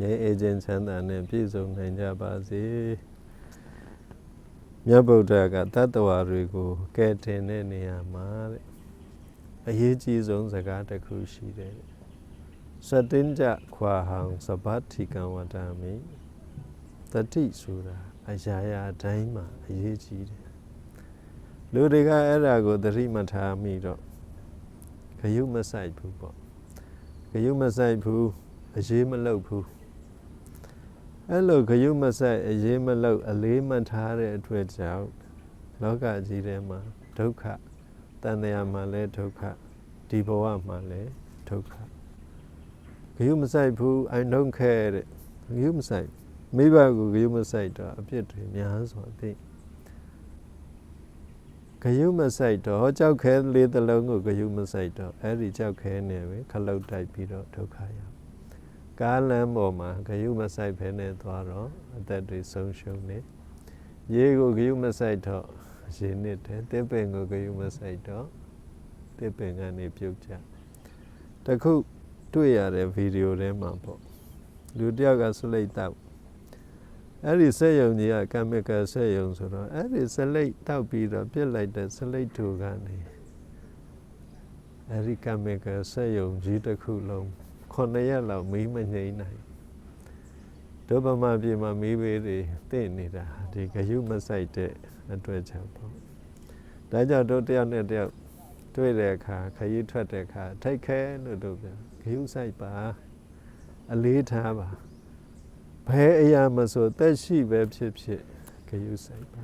ငြိမ်းအေးခြင်းချမ်းသာနဲ့ပြည့်စုံနိုင်ကြပါစေမြတ်ဗုဒ္ဓကတတ္တဝါတွေကိုကဲတင်တဲ့နေရာမှာတဲ့အရေးကြီးဆုံးစကားတစ်ခုရှိတယ်စတင်ကြခွာဟံသဗ္ဗတိကံဝတ္တမိတတိဆိုတာအရာရာတိုင်းမှာအရေးကြီးတယ်လူတွေကအဲ့ဒါကိုသတိမထားမိတော့ခရုမဆိုင်ဘူးပေါ့ခရုမဆိုင်ဘူးအရေးမလုပ်ဘူး အဲ့လိုခရုမဆိုင်အရေးမလုပ်အလေးမထားတဲ့အတွက်ကြောင့်လောကကြီးထဲမှာဒုက္ခတန်တရားမှာလည်းဒုက္ခဒီဘဝမှာလည်းဒုက္ခခရုမဆိုင်ဘူး I don't care တဲ့ခရုမဆိုင်မိဘကိုခရုမဆိုင်တော့အပြစ်တွေများစွာသိဂယုမဆိုင်တော့ကြောက်ခဲလေးတစ်လုံးကိုဂယုမဆိုင်တော့အဲ့ဒီကြောက်ခဲနေပဲခလုတ်တိုက်ပြီးတော့ဒုက္ခရောက် ကားလမ်းပေါ်မှာဂယုမဆိုင်ဖဲနဲ့သွားတော့အသက်တွေဆုံးရှုံးနေရေကိုဂယုမဆိုင်တော့ရေနစ်တယ်တစ်ပင်ကိုဂယုမဆိုင်တော့တစ်ပင်ကနေပြုတ်ကြတခုတွေ့ရတဲ့ဗီဒီယိုထဲမှာပေါ့လူတယောက်ကဆွလိတ်တောက်အဲ့ဒီဆက်ယုံကြီးကကမကဆက်ယုံဆိုတော့အဲ့ဒီစလိတ်တောက်ပြီးတော့ပြစ်လိုက်တဲ့စလိတ်တူကနေအဲ့ဒီကမကဆက်ယုံကြီးတစ်ခုလုံး ခုနှစ်ရက်လောက်မီးမငိမ့်နိုင်ဒုဗမာပြည်မှာမီးဘေးတွေတင့်နေတာဒီဂယုမဆိုင်တဲ့အတွက်ကြောင့်ပေါ့ဒါကြောင့်တို့တယောက်နဲ့တယောက်တွေ့တဲ့အခါခရီးထွက်တဲ့အခါထိတ်ခဲလို့တို့ပြောဂယုဆိုင်ပါအလေးထားပါဘယ်အရာမဆိုတက်ရှိပဲဖြစ်ဖြစ်ဂယုဆိုင်ပါ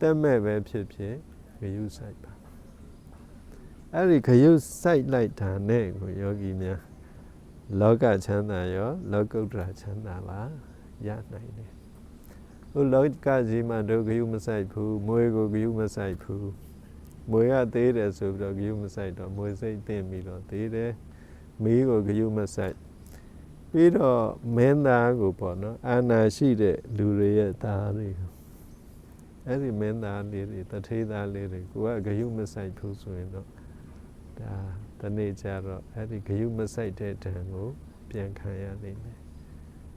တက်မဲ့ပဲဖြစ်ဖြစ်ဂယုဆိုင်ပါအဲ့ဒီဂယုဆိုင်လိုက်တာနဲ့ကိုယောဂီများ လောကချမ်းသာရောလောကုတ္တရာချမ်းသာပါရနိုင်တယ်ဟိုလောကကြီးမှာတို့ဂယုမဆိုင်ဘူးမွေကိုဂယုမဆိုင်ဘူးမွေကသေးတယ်ဆိုပြီးတော့ဂယုမဆိုင်တော့မွေစိတ်တင်ပြီးတော့သေးတယ်မီးကိုဂယုမဆိုင်ပြီးတော့မင်းသားကိုပေါ့နော်အာနာရှိတဲ့လူတွေရဲ့သားတွေအဲ့ဒီမင်းသားလေးတွေတထေးသားလေးတွေကိုကဂယုမဆိုင်ဘူးဆိုရင်တော့ ဒါတနေ့ကျတော့အဲ့ဒီဂယုမဆိုင်တဲ့တံကို ပြန်ခံရနိုင်မယ်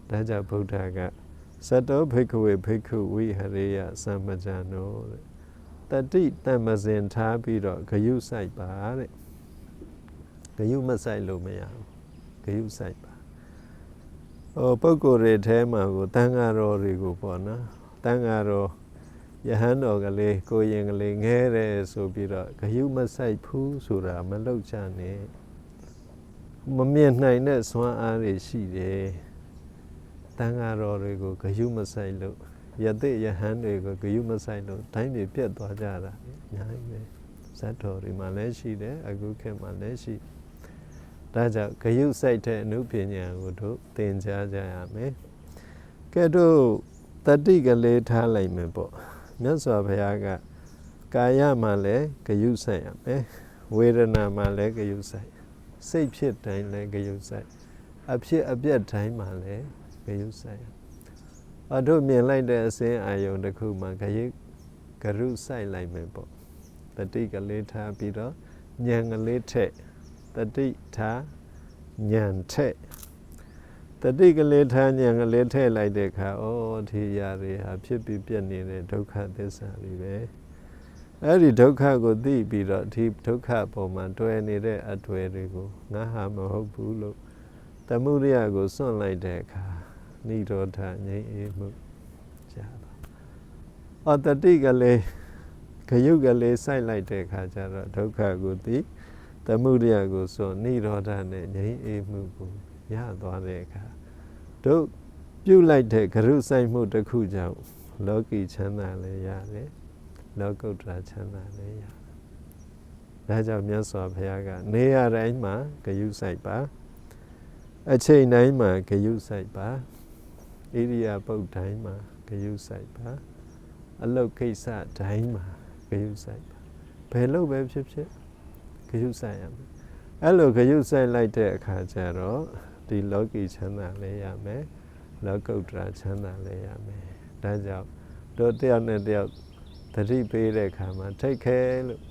ဒါကြောင့်ဗုဒ္ဓကသတ္တောភិက္ခဝေភិက္ခုဝိဟရေယသမ္မဇာနောတဲ့တတိတမ္မဇင်ထားပြီးတော့ဂယုဆိုင်ပါတဲ့ဂယုမဆိုင်လို့မရဘူးဂယုဆိုင်ပါဟိုပုဂ္ဂိုလ်တွေထဲမှာကိုတန်ဃာတော်တွေကိုပေါ့နော်တန်ဃာတော် ယဟန်တော်ကလေးကိုရင်ကလေးငဲတယ်ဆိုပြီးတော့ဂယုမဆိုင်ဘူးဆိုတာမလောက်ချနဲ့မမြင်နိုင်တဲ့စွမ်းအားတွေရှိတယ်တန်ဃာတော်တွေကိုဂယုမဆိုင်လို့ယသိယဟန်တွေကိုဂယုမဆိုင်လို့တိုင်းပြည်ပြတ်သွားကြတာအများကြီးပဲဇတ်တော်တွေမှာလည်းရှိတယ်အခုခေတ်မှာလည်းရှိဒါကြောင့်ဂယုဆိုင်တဲ့အမှုပညာကိုတို့သင်ကြားကြရမယ်ကဲတို့တတိကလေးထားလိုက်မယ်ပေါ့ မြတ်စွာဘုရားကကာယမှာလည်းဂယုဆိုင်ရမယ်ဝေဒနာမှာလည်းဂယုဆိုင်စိတ်ဖြစ်တိုင်းလည်းဂယုဆိုင်အဖြစ်အပျက်တိုင်းမှာလည်းဂယုဆိုင်အတို့မြင်လိုက်တဲ့အစင်းအာယုံတစ်ခုမှာဂယုဂရုဆိုင်လိုက်မယ်ပေါ့တတိကလေးထားပြီးတော့ဉာဏ်ကလေးထက်တတိထားဉာဏ်ထက် တတိကလေးထားဉာဏ်ကလေးထည့်လိုက်တဲ့အခါဩဒီຢာတွေဟာဖြစ်ပြီးပြည့်နေတဲ့ဒုက္ခသစ္စာတွေပဲအဲ့ဒီဒုက္ခကိုသိပြီးတော့ဒီဒုက္ခပုံမှာတွယ်နေတဲ့အတွေ့တွေကိုငါဟာမဟုတ်ဘူးလို့တမှုရိယကိုစွန့်လိုက်တဲ့အခါနိရောဓငြိမ်းအေးမှုရပါအတတိကလေးခယုကလေးစိုက်လိုက်တဲ့အခါကျတော့ဒုက္ခကိုသိတမှုရိယကိုစွန့်နိရောဓနဲ့ငြိမ်းအေးမှုကို ရသွားတဲ့အခါတို့ပြုတ်လိုက်တဲ့ဂရုစိုက်မှုတစ်ခုကြောင့်လောကီချမ်းသာလည်းရတယ်လောကုတ္တရာချမ်းသာလည်းရတယ်ဒါကြောင့်မြတ်စွာဘုရားကနေရာတိုင်းမှာဂယုစိုက်ပါအချိန်တိုင်းမှာဂယုစိုက်ပါဣရိယာပုတ်တိုင်းမှာဂယုစိုက်ပါအလုတ်ကိစ္စတိုင်းမှာဂယုစိုက်ပါဘယ်လို့ပဲဖြစ်ဖြစ်ဂယုစိုက်ရမယ်အဲ့လိုဂယုစိုက်လိုက်တဲ့အခါကျတော့ ဒီလောကီချမ်းသာလည်းရမယ်လောကုတ္တရာချမ်းသာလည်းရမယ်ဒါကြောင့်တို့တယောက်နဲ့တယောက်သတိပေးတဲ့အခါမှာထိတ်ခဲလို့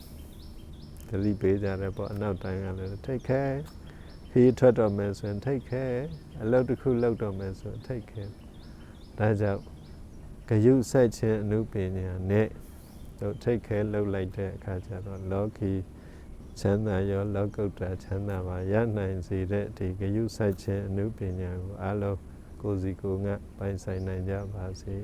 သတိပေးကြတယ်ပေါ့အနောက်တိုင်းကလည်းထိတ်ခဲခခီးထွက်တော့မယ်ဆိုရင်ထိတ်ခဲအလုပ်တစ်ခုလုပ်တော့မယ်ဆိုရင်ထိတ်ခဲဒါကြောင့်ဂယုစိုက်ခြင်းအနုပညာနဲ့တို့ထိတ်ခဲလှုပ်လိုက်တဲ့အခါကျတော့လောကီ ချမ်းသာရောလောကုတ္တရာချမ်းသာပါရနိုင်စေတဲ့ဒီဂယုစိုက်ခြင်းအနုပညာကိုအားလုံးကိုယ်စီကိုယ်ငါပိုင်ဆိုင်နိုင်ကြပါစေ